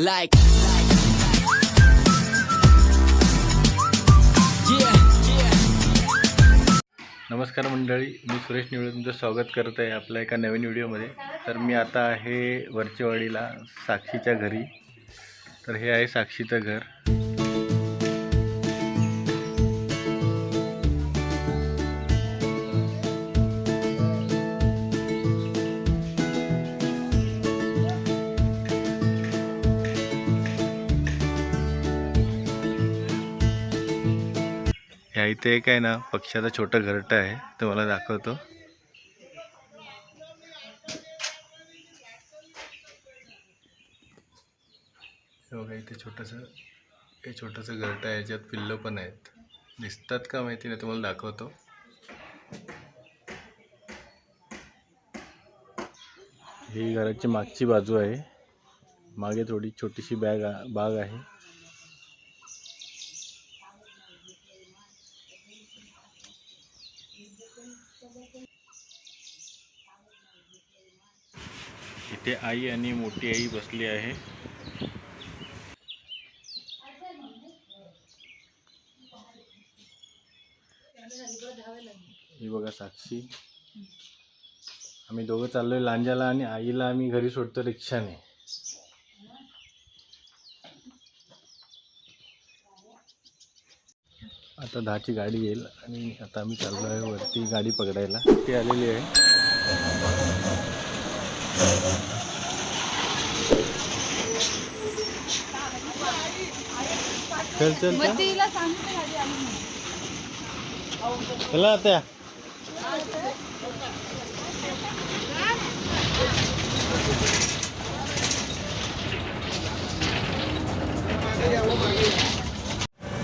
Like, नमस्कार मंडळी मी सुरेश निवळे तुमचं स्वागत करत आहे आपल्या एका नवीन व्हिडिओमध्ये. तर मी आता आहे वरचेवाडीला साक्षीच्या घरी. तर हे आहे साक्षीचं घर. ह्या इथे एक आहे ना पक्षाचा छोटं घरटं आहे ते मला दाखवतो. बघा इथे छोटंसं हे छोटंसं घरटं आहे याच्यात पिल्लं पण आहेत. दिसतात का माहिती नाही तुम्हाला दाखवतो. ही घराची मागची बाजू आहे. मागे थोडी छोटीशी बॅग बाग आहे. इथे आई आणि मोठी आई बसली आहे. ही बघा साक्षी. आम्ही दोघं चाललोय लांजाला आणि आईला आम्ही घरी सोडतो रिक्षाने. आता दहाची गाडी येईल आणि आता आम्ही चाललो आहे वरती गाडी पकडायला. ती आलेली आहे. चल चल मग चल. तिला सांगितलं गाडी आली म्हणून. चला त्या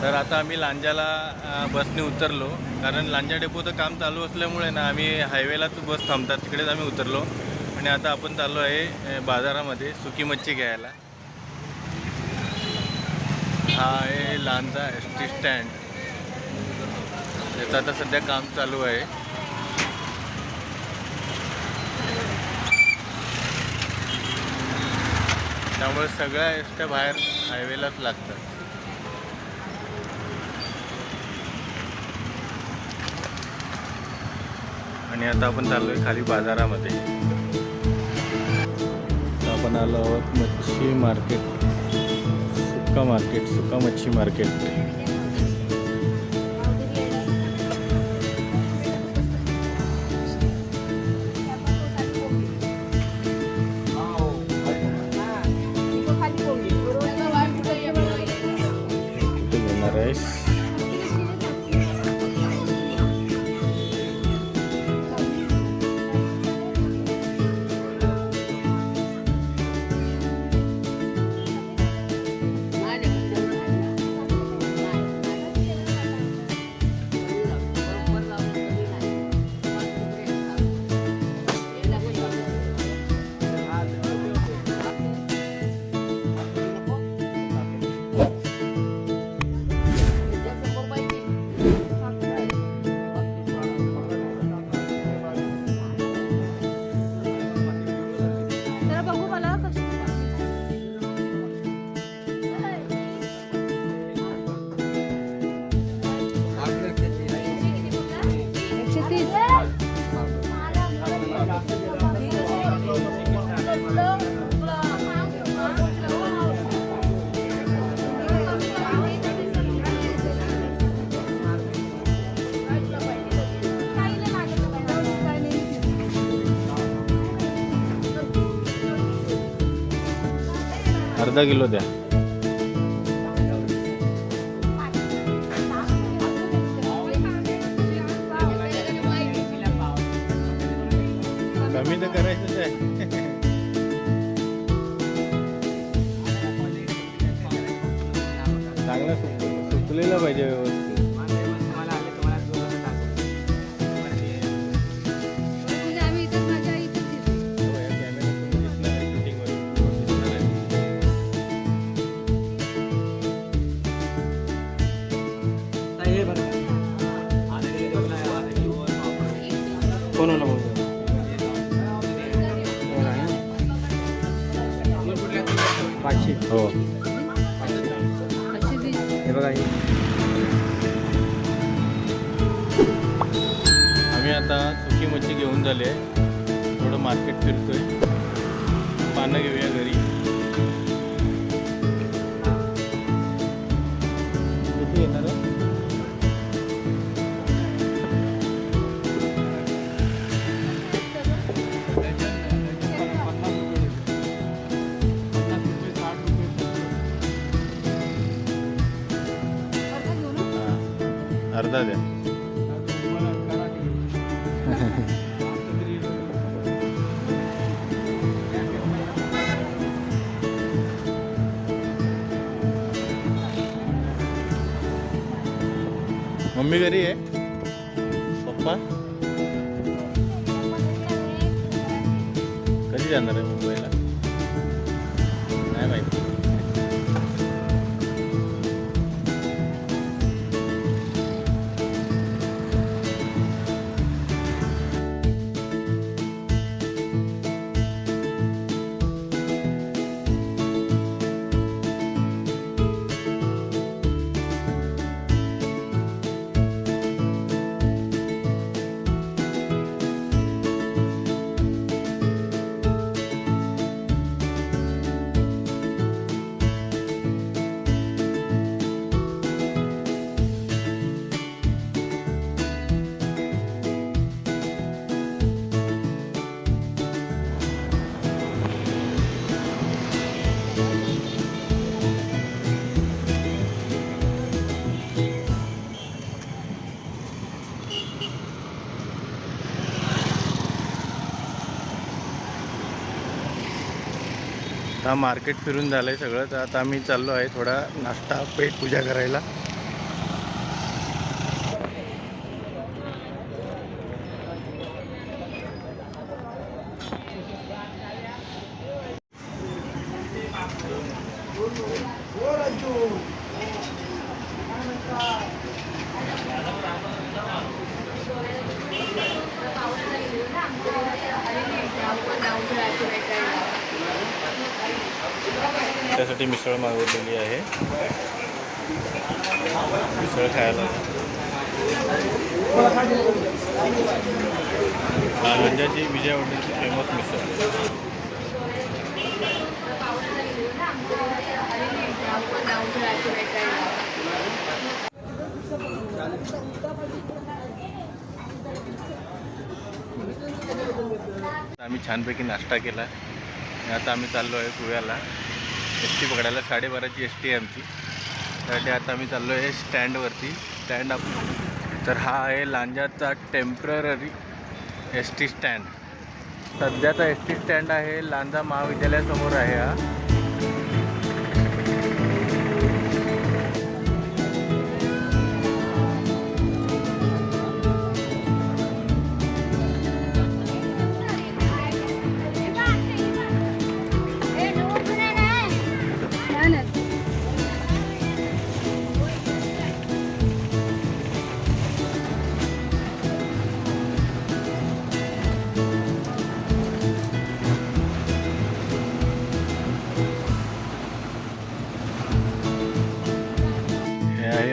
तर आता आम्ही लांजाला अ, बसने उतरलो. कारण लांजा डेपोचं काम चालू असल्यामुळे ना आम्ही हायवेलाच बस थांबतात. तिकडेच आम्ही उतरलो. आणि आता आपण चाललो आहे अ, बाजारामध्ये सुकी मच्छी घ्यायला. हा आहे लांजा एस टी स्टँड. याचं आता सध्या काम चालू आहे. त्यामुळे सगळ्या एसट्या बाहेर हायवेलाच लागतात. आणि आता आपण चाललो आहे खाली बाजारामध्ये. आपण आलो आहोत मच्छी मार्केट. सुका मार्केट सुका मच्छी मार्केट. अर्धा किलो द्या मार्केट फिरतोय. पानं घेऊया घरी. मम्मी घरी आहे. पप्पा? कधी जाणार आहे मुंबईला? आता मार्केट फिरून झालं आहे सगळं तर आता आम्ही चाललो आहे थोडा नाश्ता पेट पूजा करायला. हो, त्यासाठी मिसळ मागवलेली आहे. मिसळ खायला. लांजाची विजय हॉटेलची फेमस मिसळ. आम्ही छानपैकी नाश्ता केला. आता आम्ही चाललो आहे गोव्याला एस टी पकडायला साडेबाराची एस टी आहे आमची. त्यासाठी आता आम्ही चाललो आहे स्टँडवरती. स्टँड आप तर हा आहे लांजाचा टेंपररी एस टी स्टँड. सध्याचा एस टी स्टँड आहे लांजा महाविद्यालयासमोर आहे हा.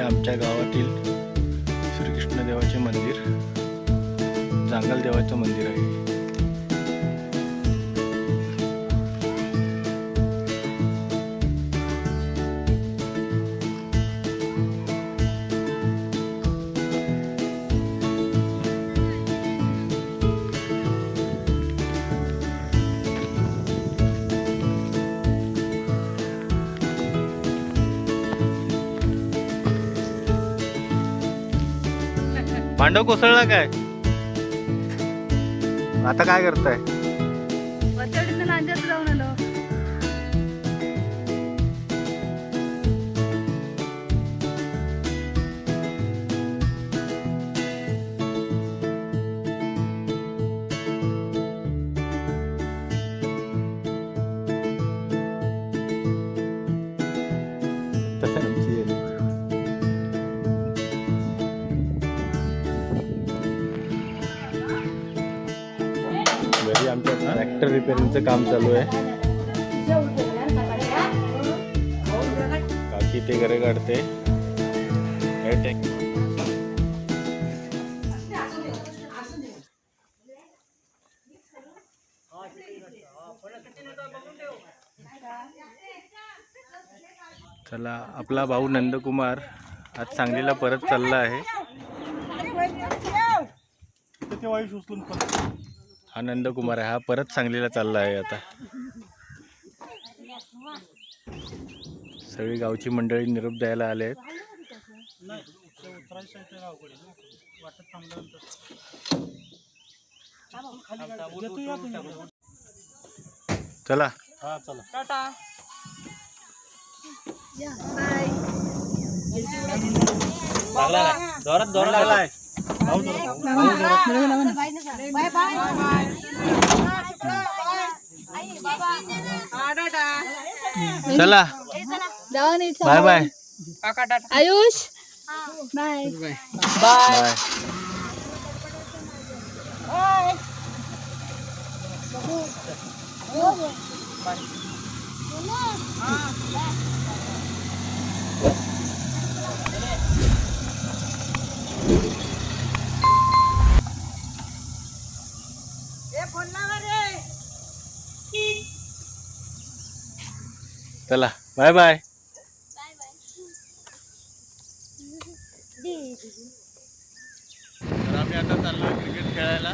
आमच्या गावातील श्रीकृष्ण देवाचे मंदिर जांगल देवाचं मंदिर आहे. भांडव कोसळला काय? आता काय करताय? ट्रॅक्टर रिपेअरिंगचं काम चालू आहे. इथे घरे काढते. हे टेक चला आपला भाऊ नंदकुमार आज सांगलीला परत चालला आहे. हा नंदकुमार आहे. हा परत सांगलीला चालला आहे आता. सगळी गावची मंडळी निरोप द्यायला आले आहेत. चला. हा चला जोरात जोरात. चला. Bye bye. Ayush. Bye. Bye. चला बाय बाय तर आम्ही आता चाललो क्रिकेट खेळायला.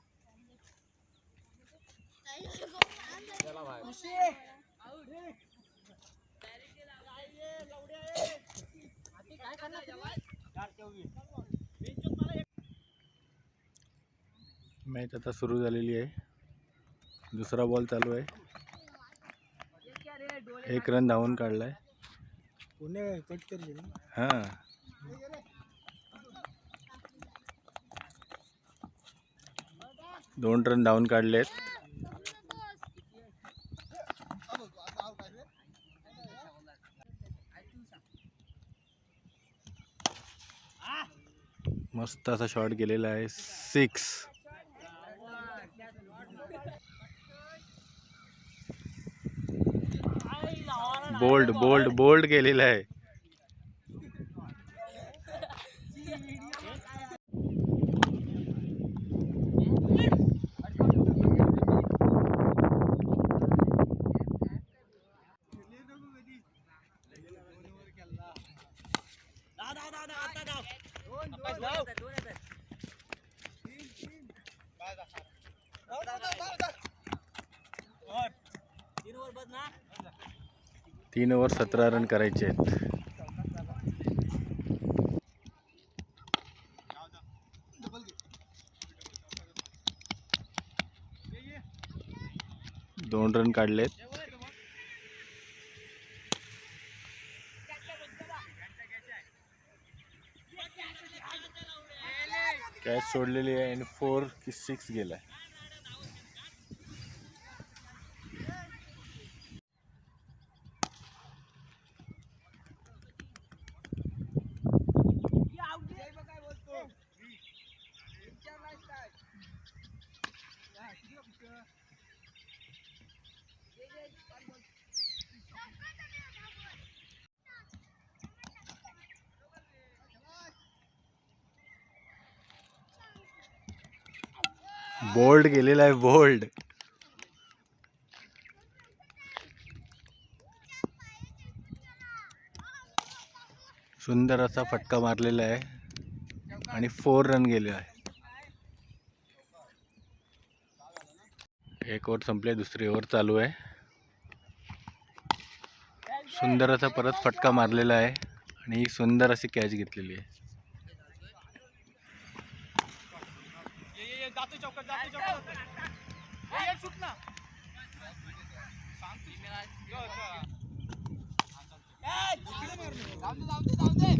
मॅच आता सुरू झालेली आहे. दुसरा बॉल चालू आहे. एक रन धावून काढलाय? हां. दोन रन धावून काढलेत. मस्त असा शॉट गेलेला आहे. सिक्स बोल्ड बोल्ड बोल्ड गेलेला आहे. तीन ओव्हर सतरा रन करायचे आहेत. दोन रन काढलेत. कॅच सोडलेली आहे आणि फोर की सिक्स गेलाय. बोल्ड गेलेला आहे बोल्ड. सुंदर असा फटका मारलेला आहे आणि फोर रन गेले आहे. एक ओवर संपले दुसरी ओवर चालू आहे. सुंदर असा परत फटका मारलेला आहे आणि सुंदर अशी कॅच घेतलेली आहे. दे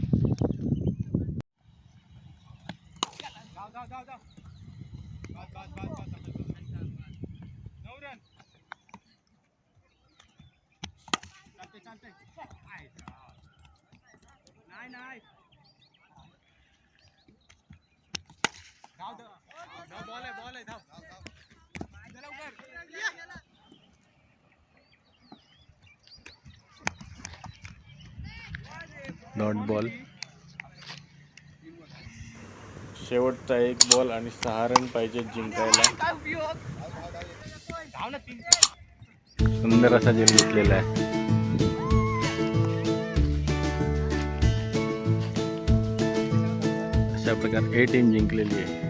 डॉट बॉल. शेवटचा एक बॉल आणि सहा रन पाहिजे जिंकायला. सुंदर असा जिम घेतलेला आहे. अशा प्रकारे ए टीम जिंकलेली आहे.